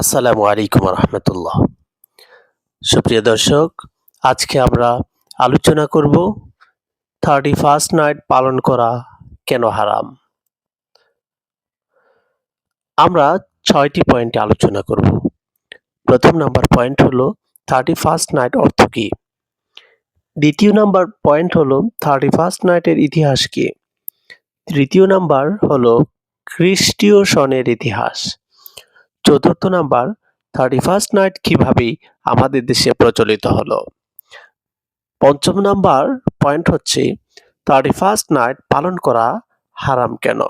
আসসালামু আলাইকুম রহমতুল্লাহ। সুপ্রিয় দর্শক, আজকে আমরা আলোচনা করব থার্টি ফার্স্ট নাইট পালন করা কেন হারাম? আমরা ছয়টি পয়েন্টে আলোচনা করব। প্রথম নাম্বার পয়েন্ট হলো থার্টি ফার্স্ট নাইট অর্থ কী? দ্বিতীয় নাম্বার পয়েন্ট হলো থার্টি ফার্স্ট নাইটের ইতিহাস কী? তৃতীয় নাম্বার হলো খ্রিস্টীয় সনের ইতিহাস। চতুর্থ নাম্বার থার্টি ফার্স্ট নাইট কীভাবে আমাদের দেশে প্রচলিত হলো? পঞ্চম নাম্বার পয়েন্ট হচ্ছে থার্টি ফার্স্ট নাইট পালন করা হারাম কেন?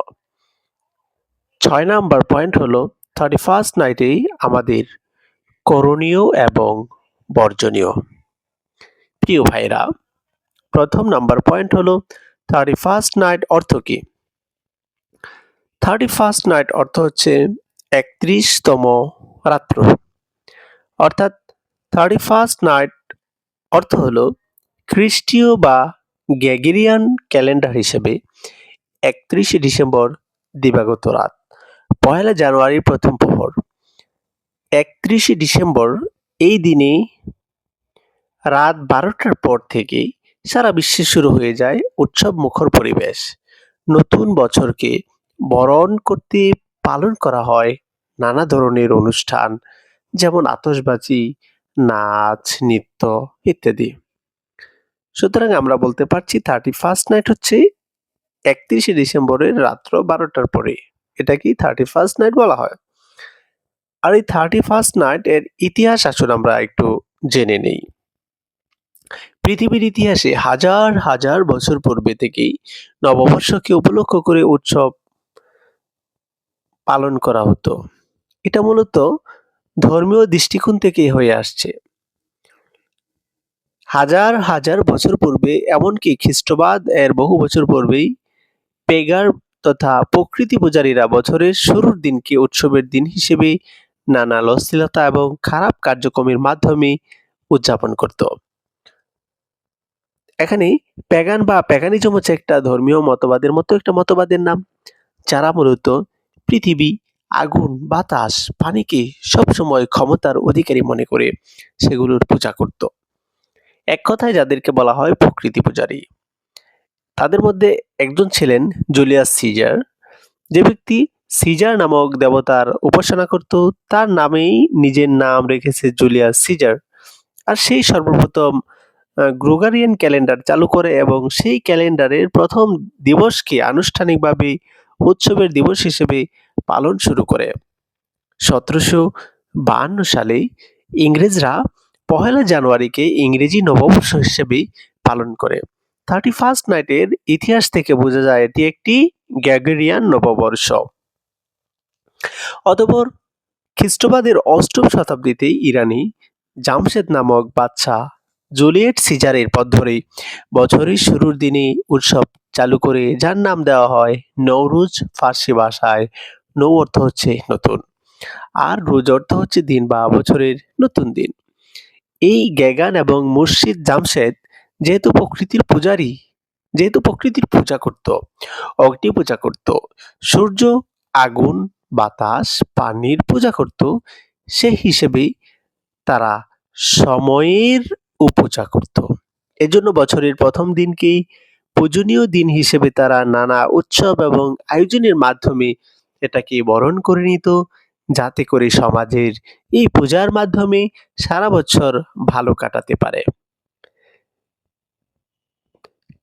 ছয় নাম্বার পয়েন্ট হলো থার্টি ফার্স্ট নাইটেই আমাদের করণীয় এবং বর্জনীয়। প্রিয় ভাইরা, প্রথম নাম্বার পয়েন্ট হলো থার্টি ফার্স্ট নাইট অর্থ কি? থার্টি ফার্স্ট নাইট অর্থ হচ্ছে একত্রিশতম রাত্র। অর্থাৎ থার্টি ফার্স্ট নাইট অর্থ হলো খ্রিস্টীয় বা গ্যাগেরিয়ান ক্যালেন্ডার হিসেবে একত্রিশে ডিসেম্বর দিবাগত রাত পয়লা জানুয়ারির প্রথম প্রহর। একত্রিশে ডিসেম্বর এই দিনে রাত বারোটার পর থেকেই সারা বিশ্বে শুরু হয়ে যায় উৎসব মুখর পরিবেশ। নতুন বছরকে বরণ করতে পালন করা হয় নানা ধরনের অনুষ্ঠান, যেমন আতসবাজি নাচ, নৃত্য ইত্যাদি। সুতরাং আমরা বলতে পারছি থার্টি ফার্স্ট নাইট হচ্ছে একত্রিশে ডিসেম্বরের রাত্র বারোটার পরে। এটা কি থার্টি ফার্স্ট নাইট বলা হয়। আর এই থার্টি ফার্স্ট নাইট এর ইতিহাস আসুন আমরা একটু জেনে নেই। পৃথিবীর ইতিহাসে হাজার হাজার বছর পূর্বে থেকেই নববর্ষকে উপলক্ষ করে উৎসব পালন করা হতো। এটা মূলত ধর্মীয় দৃষ্টিকোণ থেকেই হয়ে আসছে। হাজার হাজার বছর পূর্বে, এমনকি খ্রিস্টবাদ এর বহু বছর পূর্বেই পেগার তথা প্রকৃতি পূজারীরা বছরের শুরুর দিনকে উৎসবের দিন হিসেবে নানা লস্থিলতা এবং খারাপ কার্যক্রমের মাধ্যমে উদযাপন করত। এখানে প্যাগান বা প্যাগানিজম হচ্ছে একটা ধর্মীয় মতবাদের মতো একটা মতবাদের নাম, যারা মূলত পৃথিবী, আগুন, বাতাস, পানিকে সবসময় ক্ষমতার অধিকারী মনে করে সেগুলোর পূজা করত। এক কথায় যাদেরকে বলা হয় প্রকৃতি পূজারী। তাদের মধ্যে একজন ছিলেন জুলিয়াস সিজার। যে ব্যক্তি সিজার নামক দেবতার উপাসনা করত, তার নামেই নিজের নাম রেখেছে জুলিয়াস সিজার। আর সেই সর্বপ্রথম গ্রোগারিয়ান ক্যালেন্ডার চালু করে এবং সেই ক্যালেন্ডারের প্রথম দিবসকে আনুষ্ঠানিকভাবে উৎসবের দিবস হিসেবে পালন শুরু করে। সতেরোশো বাহান্ন সালে ইংরেজরা পহেলা জানুয়ারিকে ইংরেজি নববর্ষ হিসেবে পালন করে। থার্টি ফার্স্ট নাইটের ইতিহাস থেকে বোঝা যায় এটি একটি গ্যাগেরিয়ান নববর্ষ। অতপর খ্রিস্টবাদের অষ্টম শতাব্দীতে ইরানি জামশেদ নামক বাচ্চা জুলিয়েট সিজারের পথ ধরে বছরের শুরুর দিনে উৎসব চালু করে, যার নাম দেওয়া হয় নৌরুজ ফার্সি ভাষায় নৌ অর্থ হচ্ছে নতুন। আর রোজ অর্থ হচ্ছে দিন বা বছরের নতুন দিন। এই গ্যাগান এবং মুর্শিদ জামশেদ যেহেতু প্রকৃতির পূজারী যেহেতু প্রকৃতির পূজা করত, অগ্নি পূজা করত, সূর্য, আগুন, বাতাস, পানির পূজা করত, সে হিসেবে তারা সময়ের উপজা করত। এজন্য বছরের প্রথম দিনকেই পূজনীয় দিন হিসেবে তারা নানা উৎসব এবং আয়োজনের মাধ্যমে এটাকে বরণ করে নিত, যাতে করে সমাজের এই পূজার মাধ্যমে সারা বছর ভালো কাটাতে পারে।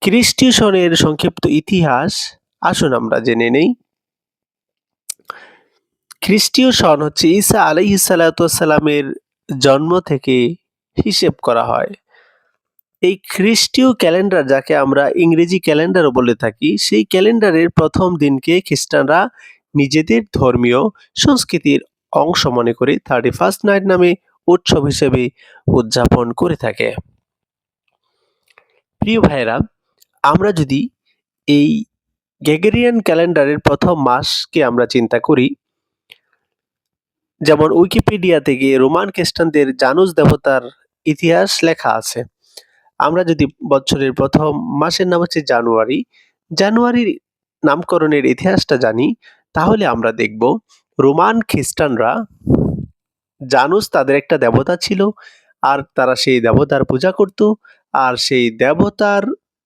খ্রিস্টীয় সনের সংক্ষিপ্ত ইতিহাস, আসুন আমরা জেনে নেই। খ্রিস্টীয় সন হচ্ছে ঈসা আলাইহিসালামের জন্ম থেকে হিসেব করা হয়। এই খ্রিস্টীয় ক্যালেন্ডার যাকে আমরা ইংরেজি ক্যালেন্ডারও বলে থাকি, সেই ক্যালেন্ডারের প্রথম দিনকে খ্রিস্টানরা নিজেদের ধর্মীয় সংস্কৃতির অংশ মনে করে থার্টি ফার্স্ট নাইট নামে উৎসব হিসেবে উদযাপন করে থাকে। প্রিয় ভাইয়েরা, আমরা যদি এই গ্যাগেরিয়ান ক্যালেন্ডারের প্রথম মাসকে আমরা চিন্তা করি, যেমন উইকিপিডিয়া থেকে রোমান খ্রিস্টানদের জানুস দেবতার ইতিহাস লেখা আছে। আমরা যদি বছরের প্রথম মাসের নাম হচ্ছে জানুয়ারি, জানুয়ারির নামকরণের ইতিহাসটা জানি তাহলে আমরা দেখব, রোমান খ্রিস্টানরা জানুস তাদের একটা দেবতা ছিল, আর তারা সেই দেবতার পূজা করত, আর সেই দেবতার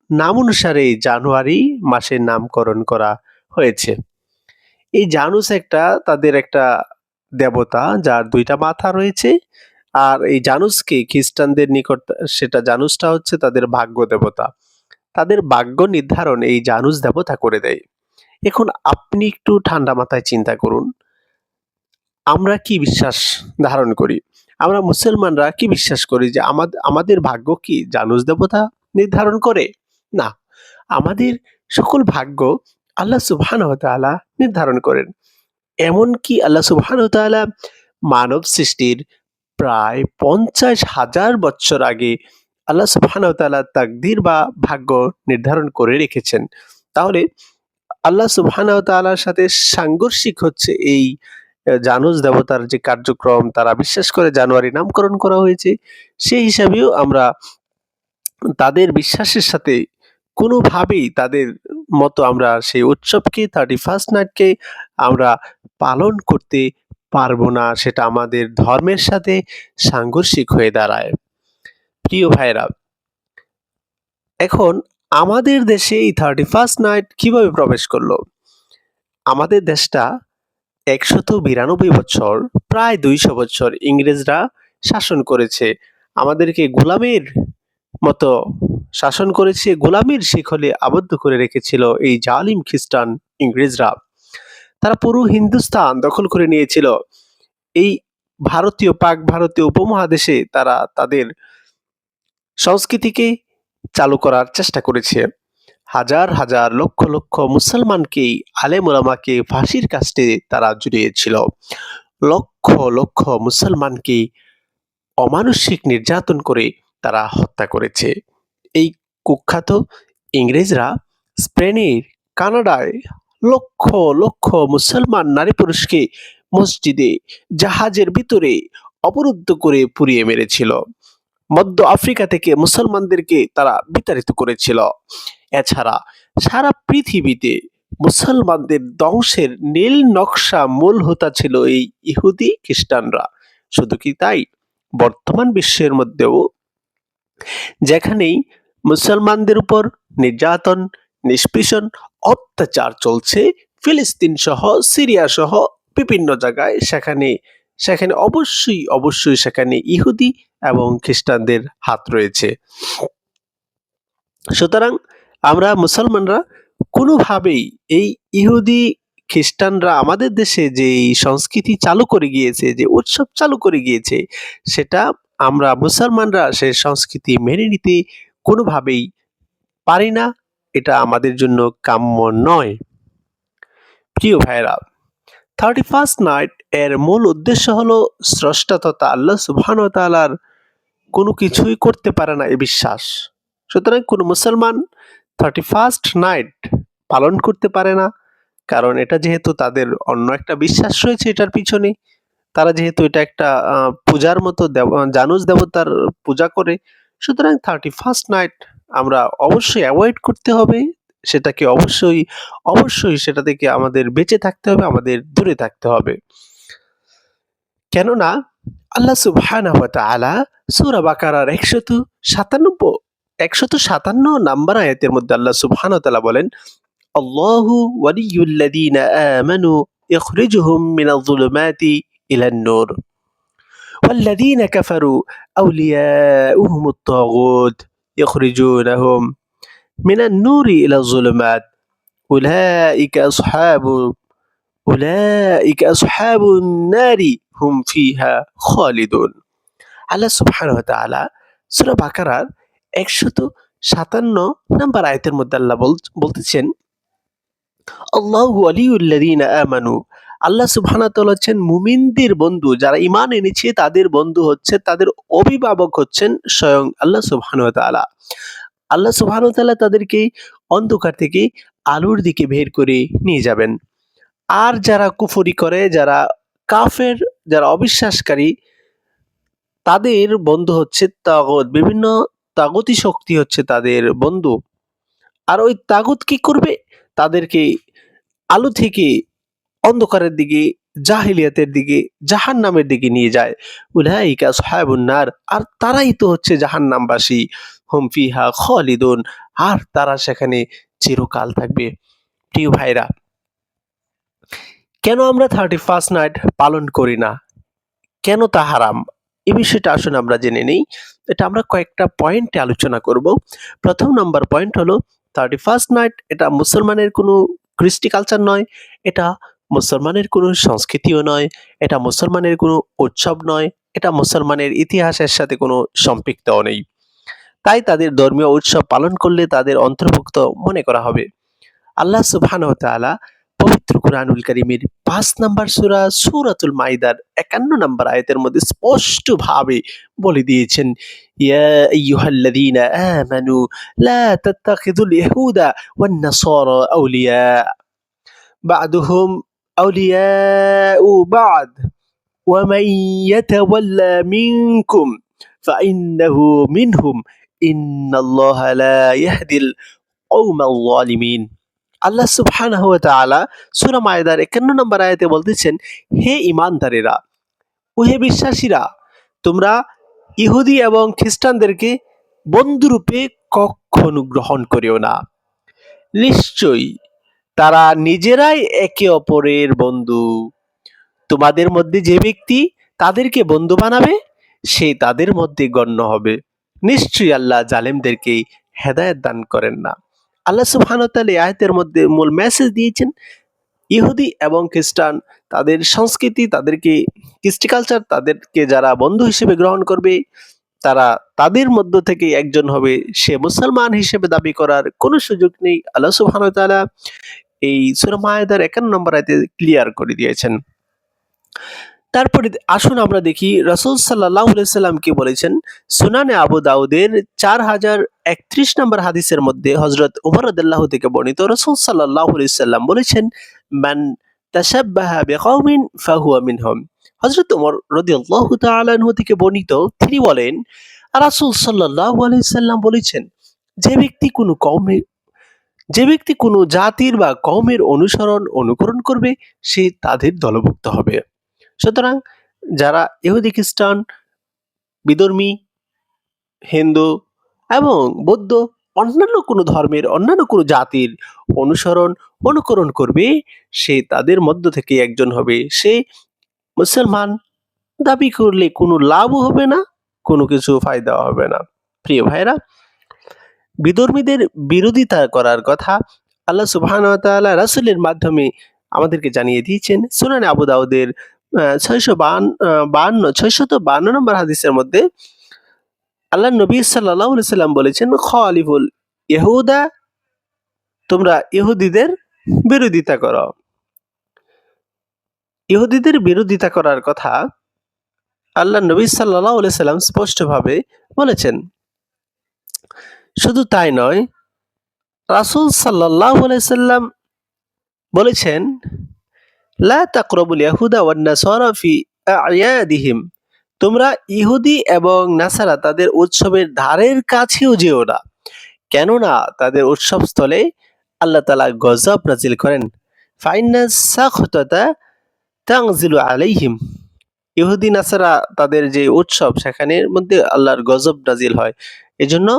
নাম অনুসারে জানুয়ারি মাসের নামকরণ করা হয়েছে। এই জানুস একটা তাদের একটা দেবতা, যার দুইটা মাথা রয়েছে, আর এই জানুসকে খ্রিস্টানদের নিকট, সেটা জানুসটা হচ্ছে তাদের ভাগ্য দেবতা। তাদের ভাগ্য নির্ধারণ এই জানুস দেবতা করে দেয়। এখন আপনি একটু ঠান্ডা মাথায় চিন্তা করুন। আমরা কি বিশ্বাস ধারণ করি? আমরা মুসলমানরা কি বিশ্বাস করি যে আমাদের আমাদের ভাগ্য কি জানুস দেবতা নির্ধারণ করে? না, আমাদের সকল ভাগ্য আল্লাহ সুবহান তাআলা নির্ধারণ করেন। এমনকি আল্লাহ সুবহান তাআলা মানব সৃষ্টির প্রায় পঞ্চাশ হাজার বছর আগে আল্লাহ সুবহান তাকদির বা ভাগ্য নির্ধারণ করে রেখেছেন। তাহলে আল্লাহ সুবহান তাআলার সাথে সাংঘর্ষিক হচ্ছে এই জানুস দেবতার যে কার্যক্রম, তারা বিশ্বাস করে জানুয়ারি নামকরণ করা হয়েছে। সেই হিসাবেও আমরা তাদের বিশ্বাসের সাথে কোনোভাবেই তাদের মতো আমরা সেই উৎসবকে থার্টি ফার্স্ট নাইটকে আমরা পালন করতে পারব না, সেটা আমাদের ধর্মের সাথে সাংঘর্ষিক হয়ে দাঁড়ায়। প্রিয় ভাইরা এখন আমাদের দেশে এই থার্টি ফার্স্ট নাইট কীভাবে প্রবেশ করল? আমাদের দেশটা একশত বিরানব্বই বছর, প্রায় দুইশো বছর ইংরেজরা শাসন করেছে। আমাদেরকে গোলামের মতো শাসন করেছে, গোলামের শিখলে আবদ্ধ করে রেখেছিল এই জালিম খ্রিস্টান ইংরেজরা। তারা পুরো হিন্দুস্তান দখল করে নিয়েছিল। এই ভারতীয় পাক ভারতীয় উপমহাদেশে তারা তাদের সংস্কৃতিকে চালু করার চেষ্টা করেছে। হাজার হাজার লক্ষ লক্ষ মুসলমানকেই আলেমুলামাকে ফাঁসির কাস্টে তারা জুড়িয়েছিল। লক্ষ লক্ষ মুসলমানকে অমানসিক নির্যাতন করে তারা হত্যা করেছে। এই কুখ্যাত ইংরেজরা স্পেনের কানাডায় লক্ষ লক্ষ মুসলমান নারী পুরুষকে মসজিদে, জাহাজের ভিতরে অবরুদ্ধ করে পুড়িয়ে মেরেছিল। মধ্য আফ্রিকা থেকে মুসলমানদেরকে তারা বিতাড়িত করেছিল। এছাড়া সারা পৃথিবীতে মুসলমানদের ধ্বংসের নীল নকশা মূল হোতা ছিল এই ইহুদি খ্রিস্টানরা। শুধু কি তাই? বর্তমান বিশ্বের মধ্যেও যেখানেই মুসলমানদের উপর নির্যাতন, নিষ্পেষণ, অত্যাচার চলছে, ফিলিস্তিন সহ, সিরিয়া সহ, বিভিন্ন জায়গায় সেখানে সেখানে অবশ্যই অবশ্যই সেখানে ইহুদি এবং খ্রিস্টানদের হাত রয়েছে। সুতরাং আমরা মুসলমানরা কোনোভাবেই এই ইহুদি খ্রিস্টানরা আমাদের দেশে যে সংস্কৃতি চালু করে গিয়েছে, যে উৎসব চালু করে গিয়েছে, সেটা আমরা মুসলমানরা সে সংস্কৃতি মেনে নিতে কোনোভাবেই পারি না। এটা আমাদের জন্য কাম্য নয়। প্রিয় ভাইরা থার্টি ফার্স্ট নাইট এর মূল উদ্দেশ্য হলো স্রষ্টা তথা আল্লাহ সুবহান তালার কোনো কিছুই করতে পারে না এ বিশ্বাস। সুতরাং কোনো মুসলমান থার্টি ফার্স্ট নাইট পালন করতে পারে না, কারণ এটা যেহেতু তাদের অন্য একটা বিশ্বাস রয়েছে এটার পিছনে, তারা যেহেতু এটা একটা পূজার মতো জানুস দেবতার পূজা করে, সুতরাং থার্টি ফার্স্ট নাইট আমরা অবশ্যই অ্যাভয়েড করতে হবে, সেটাকে অবশ্যই অবশ্যই সেটা থেকে আমাদের বেঁচে থাকতে হবে, আমাদের দূরে থাকতে হবে। কেননা আল্লাহ সুবহানাহু ওয়া তাআলা সূরা বাকারার 197 একশত সাতান্ন নাম্বার আয়াতের মধ্যে আল্লাহ সুবহানাহু ওয়া তাআলা বলেন আল্লাহু ওয়ালিয়ুল্লাযীনা আমানু ইখরিজুহুম মিনাল যুলুমাতি ইলান নূর والذين كفروا أولياؤهم الطاغوت يخرجونهم من النور إلى الظلمات أولئك أصحاب أولئك أصحاب النار হুম ফিহা খালিদুন। আল্লাহ সুবহানাহু ওয়া তাআলা সূরা বাকারার 157 নাম্বার আয়াতের মধ্যে আল্লাহ বলতেছেন, আল্লাহু আলিউল্লাযীনা আমানু। আল্লাহ সুবহানাহু ওয়া তাআলা হচ্ছেন মুমিনদের বন্ধু। যারা ঈমান এনেছে, তাদের বন্ধু হচ্ছে, তাদের অভিভাবক হচ্ছেন স্বয়ং আল্লাহ সুবহানাহু ওয়া তাআলা। আল্লাহ সুবহান তাআলা তাদেরকে অন্ধকার থেকে আলোর দিকে বের করে নিয়ে যাবেন। আর যারা কুফরি করে, যারা কাফের যারা অবিশ্বাসকারী, তাদের বন্ধু হচ্ছে তাগত। বিভিন্ন তাগতি শক্তি হচ্ছে তাদের বন্ধু। আর ওই তাগত কি করবে? তাদেরকে আলো থেকে অন্ধকারের দিকে, জাহিলিয়াতের দিকে জাহান নামের দিকে নিয়ে যায়। উলাইকা সাহাবুন নার। আর তারাই তো হচ্ছে জাহান্নামবাসী। হুম ফিহা খালিদুন। আর তারা সেখানে চিরকাল থাকবে। প্রিয় ভাইরা কেন আমরা থার্টি ফার্স্ট নাইট পালন করি না? কেন তা হারাম? এই বিষয়টা আসলে আমরা জেনে নেই। এটা আমরা কয়েকটা পয়েন্টে আলোচনা করব। প্রথম নম্বর পয়েন্ট হলো থার্টি ফার্স্ট নাইট এটা মুসলমানের কোনো কৃষ্টি কালচার নয়, এটা মুসলমানের কোনো সংস্কৃতিও নয়, এটা মুসলমানের কোনো উৎসব নয়, এটা মুসলমানের ইতিহাসের সাথে কোনো সম্পৃক্তও নেই। তাই তাদের ধর্মীয় উৎসব পালন করলে তাদের অন্তর্ভুক্ত মনে করা হবে। আল্লাহ পবিত্র কুরআনুল কারীমের পাঁচ নাম্বার সূরা সূরাতুল মাইদার একান্ন নম্বর আয়াতের মধ্যে স্পষ্টভাবে বলে দিয়েছেন ইয়া আইয়ুহাল্লাযীনা আমানু লা তাত্তাখিযুল ইয়াহুদা ওয়ান নাসারা আউলিয়া বা'দুহুম আউলিয়াউ বা'দ ومن يتولى منكم فإنه منهم إن الله لا يهدي القوم الظالمين আল্লাহ সুবহানাহু ওয়া তাআলা সূরা মায়দার 51 নম্বর আয়াতে বলতেছেন, হে ইমানদারেরা ও হে বিশ্বাসীরা, তোমরা ইহুদি এবং খ্রিস্টানদেরকে বন্ধুরূপে কখনো গ্রহণ করিও না। নিশ্চয়ই তারা নিজেরাই একে অপরের বন্ধু। তোমাদের মধ্যে যে ব্যক্তি তাদেরকে বন্ধু বানাবে, সে তাদের মধ্যে গণ্য হবে। নিশ্চয়ই আল্লাহ জালেমদেরকে হেদায়ত দান করেন না। আল্লাহ তাআলা এই আয়াতের মধ্যে মূল মেসেজ দিয়েছেন। ইহুদি এবং খ্রিস্টান তাদের সংস্কৃতি, তাদেরকে কৃষ্টি কালচার তাদেরকে যারা বন্ধু হিসেবে গ্রহণ করবে, তারা তাদের মধ্য থেকে একজন হবে। সে মুসলমান হিসেবে দাবি করার কোনো সুযোগ নেই। আল্লাহ সুবহানাহু এই সূরা মায়েদার 51 নম্বর আয়াতে ক্লিয়ার করে দিয়েছেন। তারপরে আসুন আমরা দেখি, রসুল সাল্লাহ কি বলেছেন? সুনানে আবু দাউদের চার হাজার একত্রিশ নম্বর হাদিসের মধ্যে হজরত উমর আদাল্লাহ থেকে বর্ণিত রসুল সাল্লাহ সাল্লাম বলেছেন, মান তাসাব্বাহা বিকাউমিন ফাহুয়া মিনহুম। হজরত উমর রাদিয়াল্লাহু তাআলা আনহু থেকে বর্ণিত, তিনি বলেন, রাসূল আলাইহি সাল্লাম বলেছেন, যে ব্যক্তি কোনো কওমে, যে ব্যক্তি কোনো জাতির বা কওমের অনুসরণ, অনুকরণ করবে, সে তাদের দলভুক্ত হবে। সুতরাং যারা ইহুদি খ্রিস্টান, বিধর্মী, হিন্দু এবং বৌদ্ধ, অন্যান্য কোনো ধর্মের, অন্যান্য কোনো জাতির অনুসরণ, অনুকরণ করবে, সে তাদের মধ্য থেকে একজন হবে। সে মুসলমান, দাবি করলে কোনো লাভও হবে না, কোনো কিছু ফায়দাও হবে না। প্রিয় ভাইরা বিধর্মীদের বিরোধিতা করার কথা আল্লাহ সুবহান রাসুলের মাধ্যমে আমাদেরকে জানিয়ে দিয়েছেন। সুনানে আবু দাউদের ছয়শো বান্ন ছয়শত বান্ন নম্বর হাদিসের মধ্যে আল্লাহ নবী সাল্লাহ সাল্লাম বলেছেন, খালিফুল ইহুদা, তোমরা ইহুদিদের বিরোধিতা করো। ইহুদিদের বিরোধিতা করার কথা আল্লাহ নবী সাল্লাহ সাল্লাম স্পষ্টভাবে বলেছেন। শুধু তাই নয়, রাসুল সাল্লাহ সাল্লাম বলেছেন লা তাকরবুল ইয়াহুদা ওয়ান নাসারা ফি আয়াদিহিম তোমরা ইহুদি এবং নাসারা তাদের উৎসবের ধারের কাছেও যেও না, কেননা তাদের উৎসব স্থলে আল্লাহ তালা গজব নাজিল করেন। ফাইনা সাখতা তাংজিলু আলাইহিম। ইহুদি, নাসারা তাদের যে উৎসব, সেখানের মধ্যে আল্লাহর গজব নাজিল হয়। এজন্য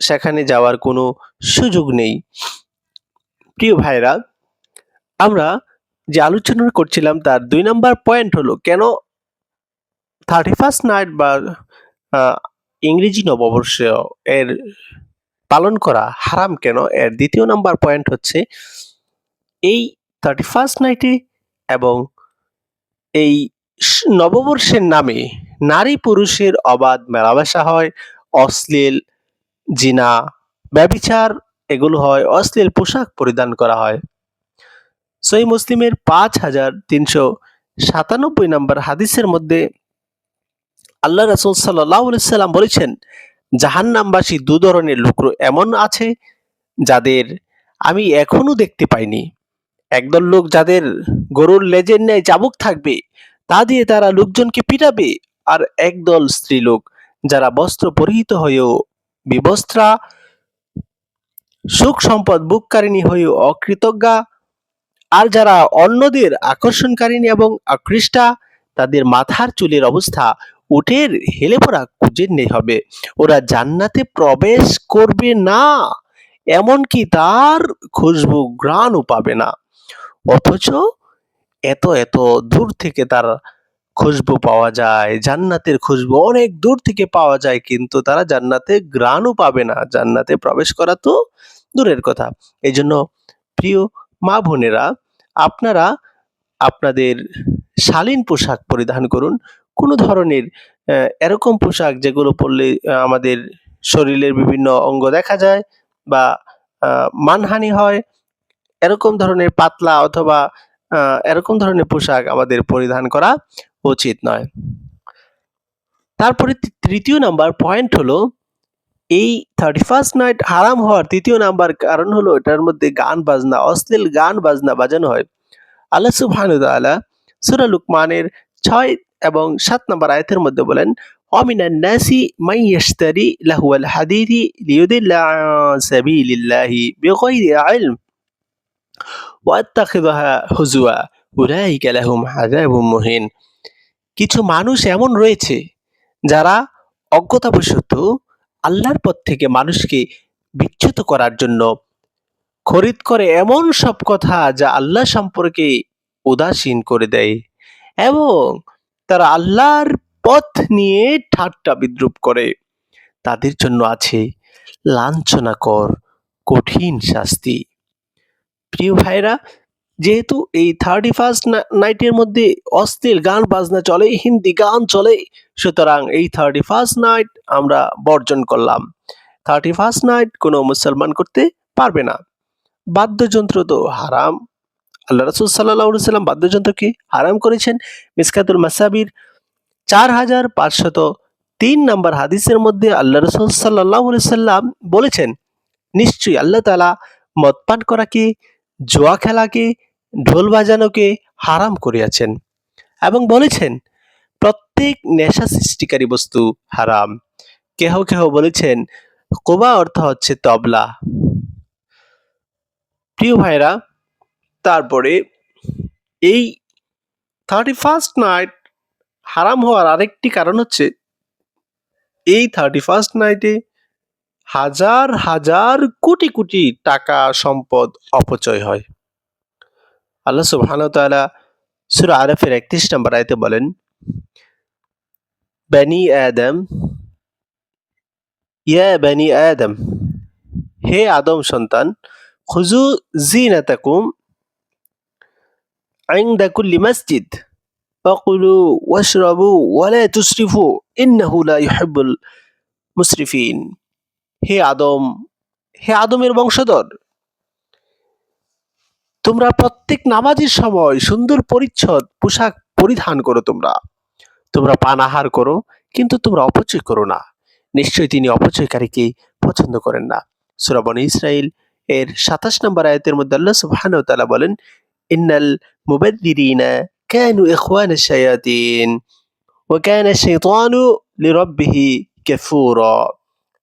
সেখানে যাওয়ার কোনো সুযোগ নেই। প্রিয় ভাইরা, আমরা যে আলোচনা করছিলাম তার দুই নাম্বার পয়েন্ট হলো, কেন থার্টি ফার্স্ট নাইট বা ইংরেজি নববর্ষ এর পালন করা হারাম কেন? এর দ্বিতীয় নাম্বার পয়েন্ট হচ্ছে, এই থার্টি ফার্স্ট নাইটে এবং এই নববর্ষের নামে নারী পুরুষের অবাধ মেলামেশা হয়, অশ্লীল জিনা ব্যবিচার এগুলো হয়, অশ্লীল পোশাক পরিধান করা হয়। সই মুসলিমের পাঁচ হাজার তিনশো সাতানব্বই নম্বর হাদিসের মধ্যে আল্লাহ রসুল সাল্লাম বলেছেন, জাহান্নামবাসী দু ধরনের লোক এমন আছে যাদের আমি এখনও দেখতে পাইনি। একদল লোক যাদের গরুর লেজের ন্যায় চাবুক থাকবে, তা দিয়ে তারা লোকজনকে পিটাবে, আর একদল স্ত্রী লোক যারা বস্ত্র পরিহিত হয়েও বিবস্ত্রা, সুখ সম্পদ বুককারিণী হয়েও অকৃতজ্ঞা আর যারা অন্যদের আকর্ষণকারিণী এবং আকৃষ্টা, তাদের মাথার চুলের অবস্থা উটের হেলে পড়া কুজের নেই হবে। ওরা জান্নাতে প্রবেশ করবে না, এমনকি তার খুশবু গ্রাণও পাবে না। অথচ এত এত দূর থেকে তার খুশবু পাওয়া যায়, জান্নাতের খুশবু অনেক দূর থেকে পাওয়া যায়, কিন্তু তারা জান্নাতে গ্রাণও পাবে না। জান্নাতে প্রবেশ করা তো দূরের কথা। এই জন্য প্রিয় মা বোনেরা, আপনারা আপনাদের শালীন পোশাক পরিধান করুন। কোনো ধরনের এরকম পোশাক যেগুলো পরলে আমাদের শরীরের বিভিন্ন অঙ্গ দেখা যায় বা মানহানি হয়। এরকম ধরনের পাতলা অথবা এরকম ধরনের পোশাক আমাদের পরিধান করা উচিত নয়। তারপরে তৃতীয় নাম্বার পয়েন্ট হলো এই থার্টি ফার্স্ট নাইট হারাম হওয়ার তৃতীয় নাম্বার কারণ হলো এটার মধ্যে গান বাজনা অশ্লীল গান বাজনা বাজানো হয় আল্লাহ সুবহানাহু ওয়া তাআলা সূরা লুকমানের ছয় এবং সাত নম্বর আয়াতের মধ্যে বলেন ومن الناس من يشتري لهو الحديث ليضل عن سبيل الله بغير علم واتخذها হুজুয়া أولئك لهم عذاب مهين কিছু মানুষ এমন রয়েছে যারা অজ্ঞতাবশত আল্লাহর পথ থেকে মানুষকে বিচ্যুত করার জন্য খরিদ করে এমন সব কথা যা আল্লাহ সম্পর্কে উদাসীন করে দেয় এবং তারা আল্লাহর পথ নিয়ে ঠাট্টা বিদ্রুপ করে। তাদের জন্য আছে লাঞ্ছনাকর, কঠিন শাস্তি। প্রিয় ভাইরা যেহেতু এই থার্টি ফার্স্ট নাইটের মধ্যে অশ্লীল গান, বাজনা চলে, হিন্দি গান চলে, সুতরাং এই থার্টি ফার্স্ট নাইট আমরা বর্জন করলাম। থার্টি ফার্স্ট নাইট কোনো মুসলমান করতে পারবে না। বাদ্যযন্ত্র তো হারাম। আল্লাহ রসুল সাল্লাহ সাল্লাম বাদ্যযন্ত্রকে হারাম করেছেন? মিসকাতুল মাসাবির চার হাজার পাঁচশত তিন নম্বর হাদিসের মধ্যে আল্লাহ রসুল সাল্লাহ সাল্লাম বলেছেন, নিশ্চয়ই আল্লাহ তালা মদ পান করাকে, জোয়া খেলাকে ঢোল বাজানোকে হারাম করিয়াছেন এবং বলেছেন, প্রত্যেক নেশা সৃষ্টিকারী বস্তু হারাম। কেহ কেহ বলেছেন, কোবা অর্থ হচ্ছে তবলা। প্রিয় ভাইরা তারপরে এই থার্টি ফার্স্ট নাইট হারাম হওয়ার আরেকটি কারণ হচ্ছে, এই থার্টি ফার্স্ট নাইটে হাজার হাজার কোটি কোটি টাকা সম্পদ অপচয় হয়। আল্লাহ সুবহানাহু ওয়া তাআলা সূরা আরাফের 31 নম্বর আয়াতে বলেন বনি আদম ইয়া বনি আদম হে আদম সন্তান খুজু জিনাতাকুম عند كل مسجد فكلوا واشربوا ولا تسرفوا إنه لا يحب المسرفين হে আদম হে আদমের বংশধর তোমরা প্রত্যেক নামাজের সময় সুন্দর পরিচ্ছদ পোশাক পরিধান করো তোমরা। তোমরা পান আহার করো, কিন্তু তোমরা অপচয় করো না। নিশ্চয়ই তিনি অপচয়কারীকে পছন্দ করেন না। সুরাবন ইসরাইল এর সাতাশ নম্বর আয়তের মধ্যে আল্লাহ সুবহানাহু বলেন, ইন্নাল মুবাদ্দিরিনা কানু ইখওয়ানা শায়াতিন ওয়া কানা শাইতানু লিরাব্বিহি কাফুরা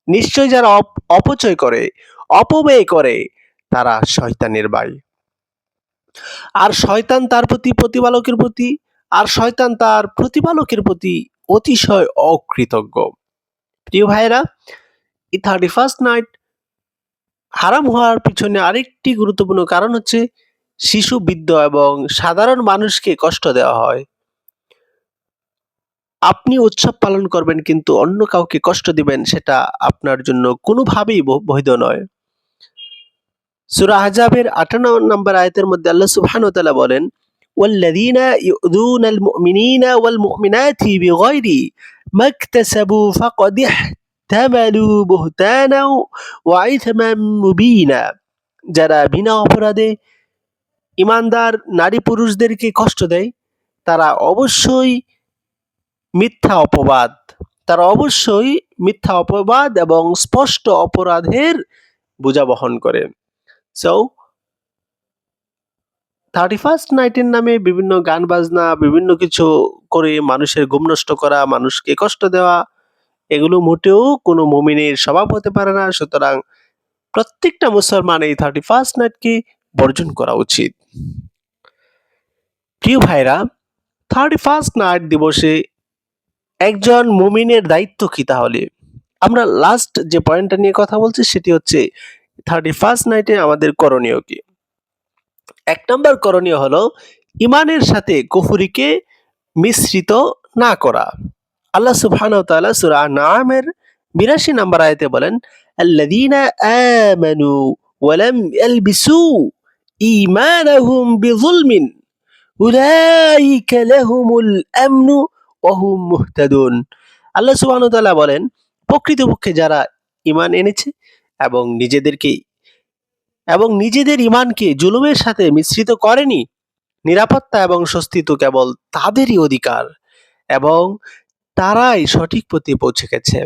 নিশ্চয় যারা অপ- অপচয় করে, অপব্যয় করে, তারা শয়তানের ভাই আর শয়তান তার প্রতি প্রতিপালকের প্রতি, আর শয়তান তার প্রতিপালকের প্রতি অতিশয় অকৃতজ্ঞ। প্রিয় ভাইরা এই থার্টি ফার্স্ট নাইট হারাম হওয়ার পিছনে আরেকটি গুরুত্বপূর্ণ কারণ হচ্ছে শিশু বৃদ্ধ এবং সাধারণ মানুষকে কষ্ট দেওয়া হয়। আপনি উৎসব পালন করবেন কিন্তু অন্য কাউকে কষ্ট দিবেন সেটা আপনার জন্য কোনোভাবেই বৈধ নয়। সূরা আহজাবের 58 নম্বর আয়াতের মধ্যে আল্লাহ সুবহানাহু ওয়া তাআলা বলেন والذين يؤذون المؤمنين والمؤمنات بغير ما اكتسبوا فقد احتملوا بهتانا وإثما مبينا যারা বিনা অপরাধে ইমানদার নারী পুরুষদেরকে কষ্ট দেয় তারা অবশ্যই মিথ্যা অপবাদ তারা অবশ্যই মিথ্যা অপবাদ এবং স্পষ্ট অপরাধের বোঝা বহন করে সো থার্টি ফার্স্ট নাইটের নামে বিভিন্ন গান বাজনা, বিভিন্ন কিছু করে মানুষের ঘুম নষ্ট করা, মানুষকে কষ্ট দেওয়া, এগুলো মোটেও কোনো মুমিনের স্বভাব হতে পারে না। সুতরাং প্রত্যেকটা মুসলমান এই থার্টি ফার্স্ট নাইটকে বর্জন করা উচিত। প্রিয় ভাইরা থার্টি ফার্স্ট নাইট দিবসে একজন মুমিনের দায়িত্ব কি তাহলে? আমরা লাস্ট যে পয়েন্টটা নিয়ে কথা বলছি সেটি হচ্ছে থার্টি ফার্স্ট নাইটে আমাদের করণীয় কি? এক নম্বর করণীয় হলো ইমানের সাথে কুফুরিকে মিশ্রিত না করা। আল্লাহ ওয়া তাআলা সূরা নামের 82 নম্বর আয়াতে বলেন, আল্লাযীনা আমানু ওয়া লাম ইয়ালবিসু ঈমানাহুম বিযুলমিন, উলাইকা লাহুমুল আমনু ওয়া হুম মুহতাদুন। আল্লাহ সুবহানাহু ওয়া তাআলা বলেন, প্রকৃতপক্ষে যারা ইমান এনেছে এবং নিজেদেরকে, এবং নিজেদের ইমানকে জুলুমের সাথে মিশ্রিত করেনি। নিরাপত্তা এবং স্বস্তি তো কেবল তাদেরই অধিকার, এবং তারাই সঠিক পথে পৌঁছে গেছে।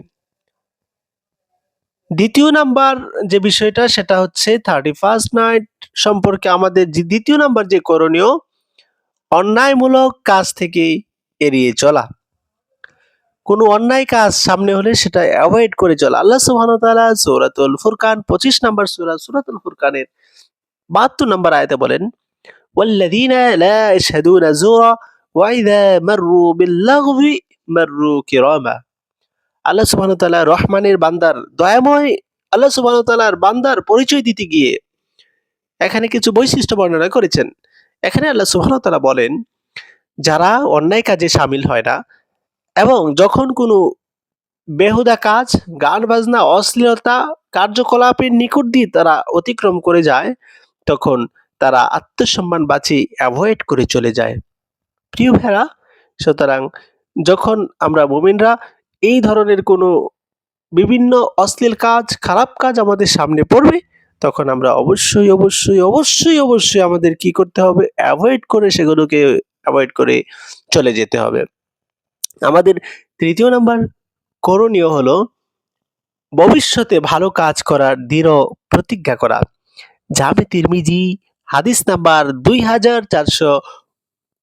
দ্বিতীয় নাম্বার যে বিষয়টা, সেটা হচ্ছে থার্টি ফার্স্ট নাইট সম্পর্কে আমাদের দ্বিতীয় নাম্বার যে করণীয়, অন্যায়মূলক কাজ থেকে এড়িয়ে চলা। কোনো অন্যায় কাজ সামনে হলে সেটা অ্যাভয়েড করে চলা। আল্লাহ ওয়া তাআলা ফুরকান 25 নম্বর সূরা, সূরাতুল ফুরকানের 72 নম্বর আয়তে বলেন লা ইয়াশহাদুনা যুরা ওয়া ইযা মাররু বিল-লাগবি মাররু কিরামা। আল্লাহ তাআলা রহমানের বান্দার দয়াময়, আল্লাহ তাআলার বান্দার পরিচয় দিতে গিয়ে এখানে কিছু বৈশিষ্ট্য বর্ণনা করেছেন। এখানে আল্লাহ সুবহানাহু তাআলা বলেন, যারা অন্যায় কাজে শামিল হয় না এবং যখন কোনো বেহুদা কাজ, গান বাজনা, অশ্লীলতা কার্যকলাপের নিকট দিয়ে তারা অতিক্রম করে যায়, তখন তারা আত্মসম্মান বাঁচিয়ে অ্যাভয়েড করে চলে যায়। প্রিয় ভেড়া সুতরাং যখন আমরা মুমিনরা এই ধরনের কোনো বিভিন্ন অশ্লীল কাজ, খারাপ কাজ আমাদের সামনে পড়বে, তখন আমরা অবশ্যই অবশ্যই অবশ্যই অবশ্যই আমাদের কি করতে হবে? অ্যাভয়েড করে সেগুলোকে অ্যাভয়েড করে চলে যেতে হবে। আমাদের তৃতীয় নাম্বার করণীয় হলো ভবিষ্যতে ভালো কাজ করার দৃঢ় প্রতিজ্ঞা করা। জামে তিরমিজি হাদিস নাম্বার দুই হাজার চারশো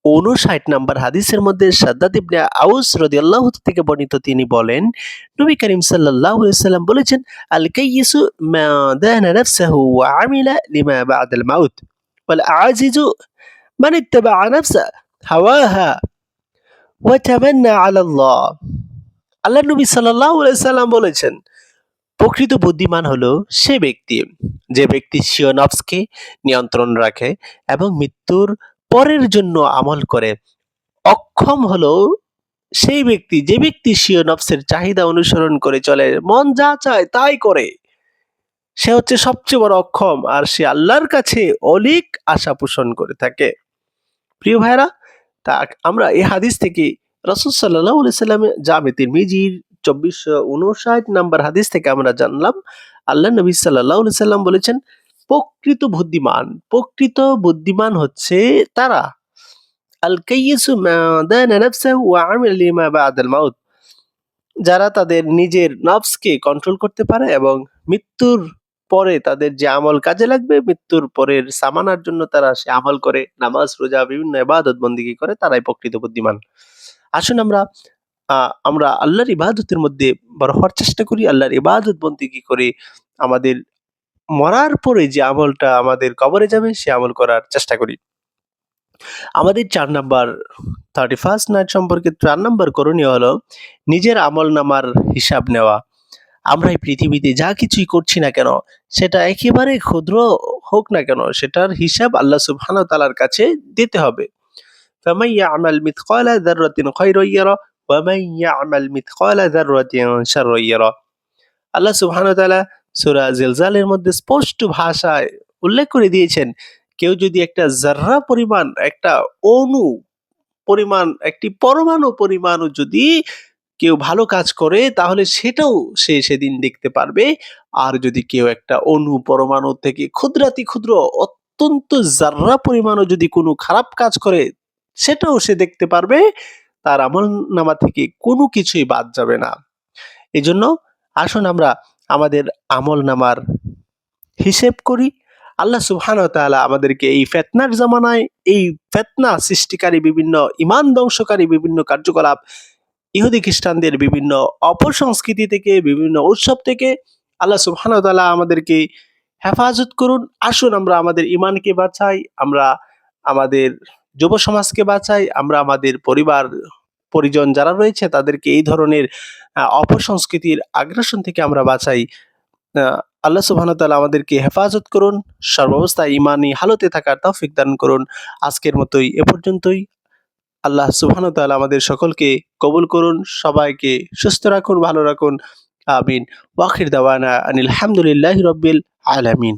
উনষাট নাম্বার হাদিসের মধ্যে সাদ্দাদ ইবনে আউস রাদিয়াল্লাহু থেকে বর্ণিত তিনি বলেন, নবী করিম সাল্লাল্লাহু সাল্লাম বলেছেন আল কাইয়িসু দানা নাফসাহু আমিলা লিমা বা'দাল মাউত ওয়াল আজিজু মান ইত্তাবা নাফসা হাওয়াহা। ওয়া তামান্না আল্লাহ নবী সাল্লাম বলেছেন, প্রকৃত বুদ্ধিমান হলো সে ব্যক্তি, যে ব্যক্তি স্বীয় নফসকে নিয়ন্ত্রণ রাখে এবং মৃত্যুর পরের জন্য আমল করে। অক্ষম হলো সেই ব্যক্তি, যে ব্যক্তি স্বীয় নফসের চাহিদা অনুসরণ করে চলে, মন যা চায় তাই করে। সে হচ্ছে সবচেয়ে বড় অক্ষম আর সে আল্লাহর কাছে অলিক আশা পোষণ করে থাকে। প্রিয় ভাইরা তা আমরা এই হাদিস থেকে রসুল সাল্লাহ সাল্লামের জামে তিরমিজির চব্বিশশো উনষাট নাম্বার হাদিস থেকে আমরা জানলাম, আল্লাহ নবী সাল্লাহ সাল্লাম বলেছেন, প্রকৃত বুদ্ধিমান প্রকৃত বুদ্ধিমান হচ্ছে তারা। যারা তাদের নিজের নফসকে কন্ট্রোল করতে পারে এবং মৃত্যুর পরে তাদের যে আমল কাজে লাগবে, মৃত্যুর পরের সামানার জন্য তারা সে আমল করে, নামাজ, রোজা, বিভিন্ন ইবাদত বন্দিগি করে, তারাই প্রকৃত বুদ্ধিমান। আসুন আমরা আমরা আল্লাহর ইবাদতের মধ্যে বড় হওয়ার চেষ্টা করি, আল্লাহর ইবাদত বন্দিগি করে আমাদের মরার পরে যে আমলটা আমাদের কবরে যাবে, সে আমল করার চেষ্টা করি। আমাদের চার নাম্বার থার্টি ফার্স্ট নাইট সম্পর্কে চার নাম্বার করণীয় হলো, নিজের আমল নামার হিসাব নেওয়া। আমরা এই পৃথিবীতে যা কিছুই করছি না কেন সেটা একেবারে ক্ষুদ্র হোক না কেন সেটার হিসাব আল্লাহ সুবহানাহু ওয়া তাআলার কাছে দিতে হবে فمن يعمل مثقال ذرة خيرا يره ومن يعمل مثقال ذرة شرا يره আল্লাহ সুবহানাহু ওয়া তাআলা সূরা জিলজালের মধ্যে স্পষ্ট ভাষায় উল্লেখ করে দিয়েছেন কেউ যদি একটা জাররা পরিমাণ একটা অণু পরিমাণ একটি পরমাণু পরিমাণও যদি কেউ ভালো কাজ করে, তাহলে সেটাও সে সেদিন দেখতে পারবে। আর যদি কেউ একটা অণু পরমাণু থেকে ক্ষুদ্রাতি ক্ষুদ্র, অত্যন্ত জাররা পরিমাণও যদি কোনো খারাপ কাজ করে, সেটাও সে দেখতে পারবে। তার আমল নামা থেকে কোনো কিছুই বাদ যাবে না। এজন্য আসুন আমরা আমাদের আমল নামার হিসেব করি। আল্লাহ সুবহান তাআলা আমাদেরকে এই ফেতনার জামানায়, এই ফেতনা সৃষ্টিকারী বিভিন্ন ইমান ধ্বংসকারী বিভিন্ন কার্যকলাপ ইহুদি খ্রিস্টানদের বিভিন্ন অপসংস্কৃতি থেকে, বিভিন্ন উৎসব থেকে আল্লাহ সুবহান তাআলা আমাদেরকে হেফাজত করুন। আসুন আমরা আমাদের ইমানকে বাঁচাই, আমরা আমাদের যুব সমাজকে বাঁচাই, আমরা আমাদের পরিবার, পরিজন যারা রয়েছে তাদেরকে এই ধরনের অপসংস্কৃতির আগ্রাসন থেকে আমরা বাঁচাই। আল্লাহ ওয়া আমাদেরকে হেফাজত করুন, সর্বাবস্থায় ইমানি হালতে থাকার তৌফিক দান করুন। আজকের মতোই এ পর্যন্তই। আল্লাহ সুবহানাহু তাল আমাদের সকলকে কবুল করুন, সবাইকে সুস্থ রাখুন, ভালো রাখুন। আমিন। ওয়াখির দাওয়ানা আনিল হামদুলিল্লাহ রব্বিল আলামিন।